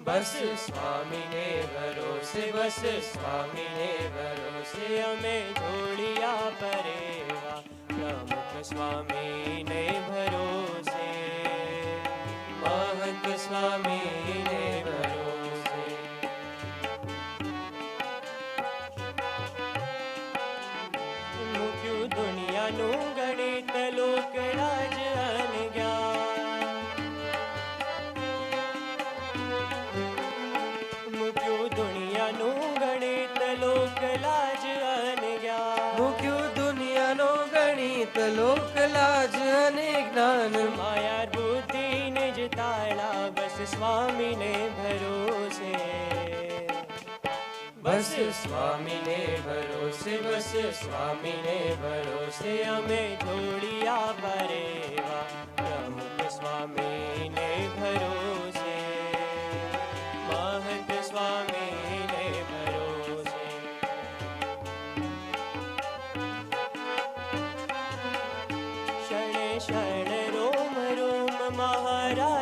बस स्वामी ने भरोसे, बस स्वामी ने भरोसे, हमें जोड़िया परेवा। प्रमुख स्वामी ने भरोसे। महंत स्वामी ने गणित लोकराज अनज्ञान। मुक्यो दुनियानो गणित माया बुद्धि निज ताला बस स्वामी ने भरोसे। बस स्वामी ने भरोसे बस स्वामी ने भरोसे। से हमें जोड़िया परेवा प्रमुख स्वामी ने भरोसे। महंत स्वामी ने भरोसे। क्षण क्षण रोम रोम महाराज